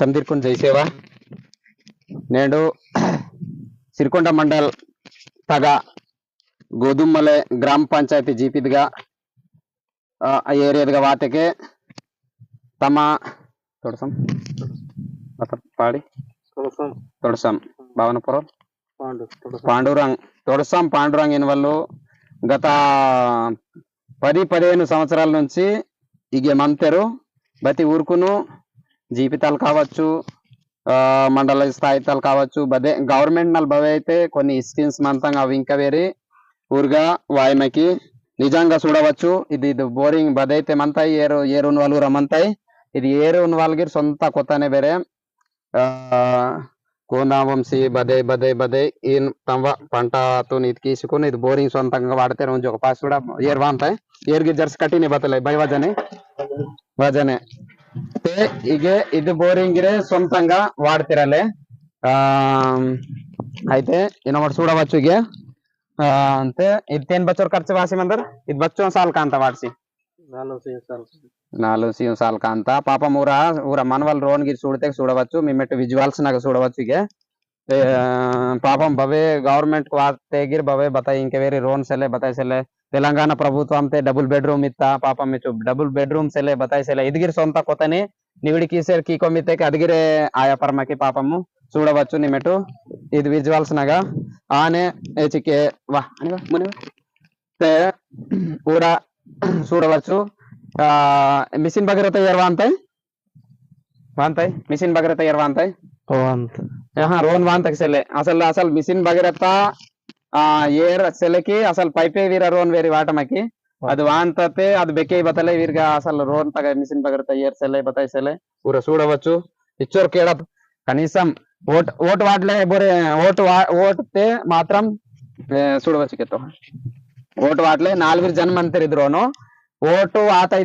సందీర్కుని జయసేవ. నేడు సిరికొండ మండల్ తగ గోధుమలే గ్రామ పంచాయతీ జీపీదిగా ఏరియాదిగా వాతకే తమ తొడసం పాడి. తొడసం. భావనపురం. పాండురంగ్ తొడసం పాండురంగ్ వాళ్ళు గత పది పదిహేను సంవత్సరాల నుంచి ఇగే మంతెరు ప్రతి ఊరుకును జీవితాలు కావచ్చు ఆ, మండల స్థాయితాలు కావచ్చు బదే గవర్నమెంట్ నలభై అయితే కొన్ని స్కీమ్స్ మంతంగా అవి ఇంకా వేరే ఊరుగా వాయమకి నిజంగా చూడవచ్చు. ఇది ఇది బోరింగ్ బదైతే మంతాయి ఏరు ఏరు ఉన్న వాళ్ళు రమ్మంతాయి ఇది ఏరు ఉన్న వాళ్ళకి సొంత కొత్తనే ಬೇರೆ కోనావంశీ బదే బదే బదే ఈ తమ పంటతో ఇది తీసుకుని ఇది బోరింగ్ సొంతంగా వాడితే రోజు ఒక పాస్ కూడా ఏర్ వాంతాయి. ఏర్కి జర్సి కట్టిని బతలే బై వజనే. వజనే. తే ఇగే ఇది బోరింగ్ రే సొంతంగా వాడుతిరలే ఆ అయితే ఇనమాట చూడవచ్చు ఇగే ఆ, అంతే ఇది తేన్ బచ్చోర్ ఖర్చు వాసి మందర్ ఇది బచ్చో సాల్ కాంత వాడిసి నాలుగు సంవత్సరాలు నాలుగు సీసాల కాంత పాపం ఊర ఊర మనవల్ రోన్ గిరి చూడితే చూడవచ్చు మేమెట్టు విజువల్స్ నాకు చూడవచ్చు ఇక ఏ, పాపం భవే గవర్నమెంట్ తెగిరి భవే బతాయి ఇంక వేరే రోన్ సెలే బతాయి సెలే తెలంగాణ ప్రభుత్వం డబుల్ బెడ్రూమ్ ఇత్తా పాపం ఇచ్చు డబుల్ బెడ్రూమ్ సెలే బతాయి సెలే ఇదిగిరి సొంత కొత్తని నివిడికి సేర్ కీకో మిత్తే అదిగిరే ఆయా పరమకి పాపము. చూడవచ్చు నిమెటు. ఇది విజువల్స్ నగా. ఆనే ఏచికే వా అని ముని తే ఊర చూడవచ్చు. ఆ మిషన్ భగీరథ ఎర్వాంతాయి వాంతాయి? మిషన్ భగీరథ ఎర్వ हाँ रोन वांत असल असल मिशी बगरपेल की असल पैपे वीर रोन वेरी वाट की अद वाते अद बेकेले वीर असल रोन तक मिशी से बताइए पूरा चूडव इच्छोर के कहीं ओट वाट बोरे ओट ओटते चूडव ओट वाट नागर जन्म अंतरों ओट आता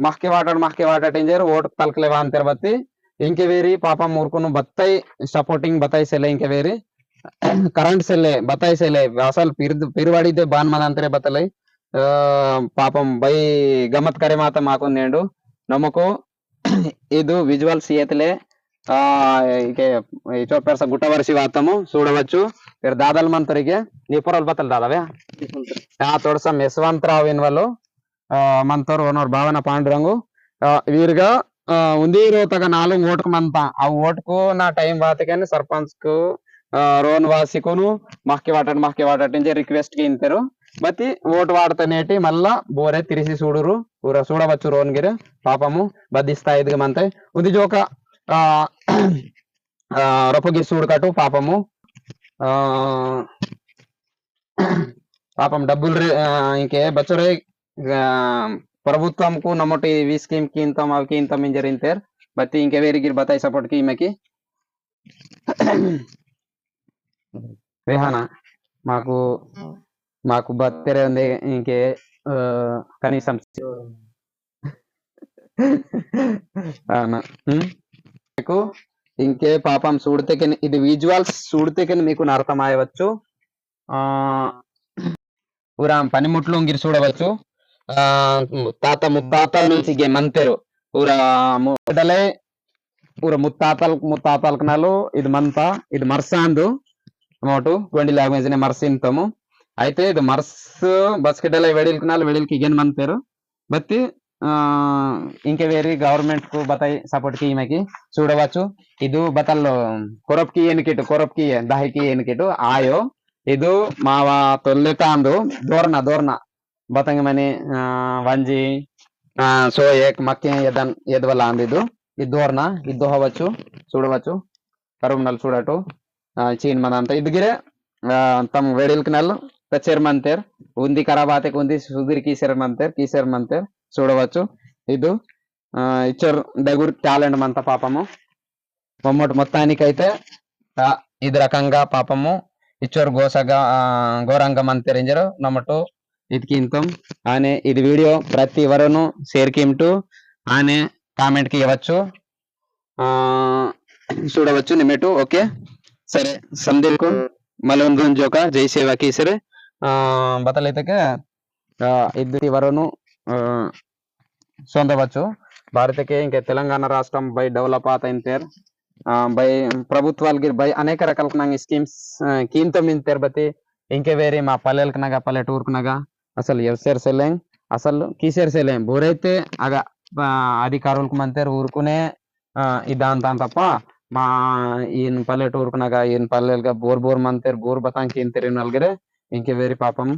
महके वाट महके वाटर ओट तलक लेवा अंतर बत्ती ఇంక వేరి పాప మూర్కును బత్తాయి సపోర్టింగ్ బత్తాయి సెಲೆ ఇంక వేరి కరెంట్ సెల్లే బత్తాయి సెల్లే అసలు పిరువాడితే బాన్ మన అంతరే బతలై పాపం బై గమ్మత్ కరే మాత మాకు నేడు. నమ్మకు ఇది విజువల్ సీయతలే. చోపేర్స గుట్టవర్షి వాతము చూడవచ్చు. మీరు దాదాలు మంతరికి. నీ పొరలు బతలు దాదావే? తోడసం యశ్వంతరావు ఇన్వలు మంతోరు ఓనర్ భావన పాండురంగు. వీరుగా ఆ, ఉంది తగ నాలుగు ఓటుకు మంత ఆ ఓటుకు నా టైం బాతకని సర్పంచ్కు ఆ, రోన్ వాసికును మహ్కి వాటండి మహ్కి వాటండి రిక్వెస్ట్కి ఇంతరు బతి ఓటు వాడతనేటి మళ్ళా బోరే తిరిసి చూడురు. ఊర చూడవచ్చు రోన్ గిరి. పాపము బద్దిస్తా ఇది మంతే. ఉంది జోక ఆ ఆ, రొప్పగి చూడకటు పాపము. ఆ పాపం డబ్బులు రే- ఆ, ఇంకే బచ్చరే ప్రభుత్వంకు నమ్మట ఈ స్కీమ్కి ఇంత మాకి ఇంత మింజర్ ఇంతేర్ బత్తి ఇంకే వేరికి బతాయి సపోర్ట్కి ఈమెకి? రేహానా మాకు మాకు బత్తెరే ఉంది ఇంకే కనీసం అవునా. మీకు ఇంకే పాపం చూడితేకని ఇది విజువల్స్ చూడితేకని మీకు అర్థమయ్యవచ్చు ఆ ఊరా పనిముట్లు ఇంగిరి చూడవచ్చు తాత ముత్తాతల నుంచి గే మంతెరు ఊరా ముడలే ఊర ముత్తాతల ముత్తాతలకు నాలు ఇది మంత ఇది మర్సాందు అమౌంట్ గొండి లాంగ్వేజ్ నే మర్సింతము అయితే ఇది మర్స్ బస్కెటల వెడిల్కి నాలు వెడిల్కి ఇగేన్ మంతేరు బత్తి ఆ ఇంకే వేరే గవర్నమెంట్ కు బతాయి సపోర్ట్ కి ఈమెకి చూడవచ్చు ಇದು ಬತಲ್ಲು ಕೊರಪ್ಕಿ ಏನಿಕಿಟ್ಟು ಕೊರಪ್ಕಿ ದಹಿಕಿ ಏನಿಕಿಟ್ಟು ಆಯೋ ಇದು ಮಾವ ತೊಲ್ಲೆ ತಾಂದು ದೋರ್ನ ದೋರ್ನ ಬತಂಗ ಮನೆ ಆ, వంజి ఆ, సో ఏక్ మక్కే ఎదన్ ఎదవల అందిదు ఇది దోర్న ఇది దోహవచ్చు చూడవచ్చు కరుమనల్ చూడటు ఆ, చీన్ మన అంత ఇదిగిరే తమ వేడిల్కి నల్లు పెచ్చర్ మంతేర్ ఉంది ఖరాబాతే ఉంది సుధీర్ కీసర్ మంతేర్ కీసర్ మంతేర్ చూడవచ్చు ఇది ఆ, ఇచ్చర్ డగుర్ టాలెంట్ మంత పాపము మొమ్మటి మొత్తానికైతే ఆ, ఇది రకంగా పాపము ఇచ్చోరు గోసగా ఆ, ఘోరంగా మన తెరింజరు నమ్మటు ఇదికి ఇంతం ఆనే ఇది వీడియో ప్రతి వరను షేర్ కింటూ ఆనే కామెంట్కి ఇవ్వచ్చు. ఆ చూడవచ్చు నిమెటు ఓకే? సరే సందీప్ మలొంದು జోక జై సేవ కీసరే. ఆ బతలైతే ఇద్దరి వరను ఆ, సొందవచ్చు భారతకే ఇంకా తెలంగాణ రాష్ట్రం బై డెవలప్ ఆత బై ప్రభుత్వాలకి బై అనేక రకాల స్కీమ్స్ కీంతో మింతేర్ బతి. ఇంకే వేరే మా పల్లెలకు నగా పల్లెటూరుకు నగా అసలు ఎవరు సెల్లేం అసలు కీసేరు సెల్లేం బోరైతే అగ అధికారులకు మంతేరు ఊరుకునే ఆ, ఇదాంతాం తప్ప మా ఈయన పల్లెటూరుకు నగా ఈయన పల్లెలుగా బోర్ బోర్ మంతేరు బోర్ బతాంకి ఏం తెరిగిన నలుగురే ఇంకే వేరే పాపం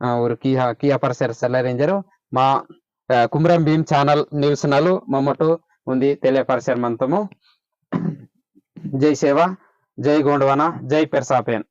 ఆ, ఊరు కీహా కియా పరిసర సెల్లరేంజరు మా కుమరం కుమ్రం భీమ్ ఛానల్ న్యూస్ నలు మమ్మటు ఉంది తెలియపరిచారు మనతము జై సేవ జై గోండవన జై పెర్సాపేన్.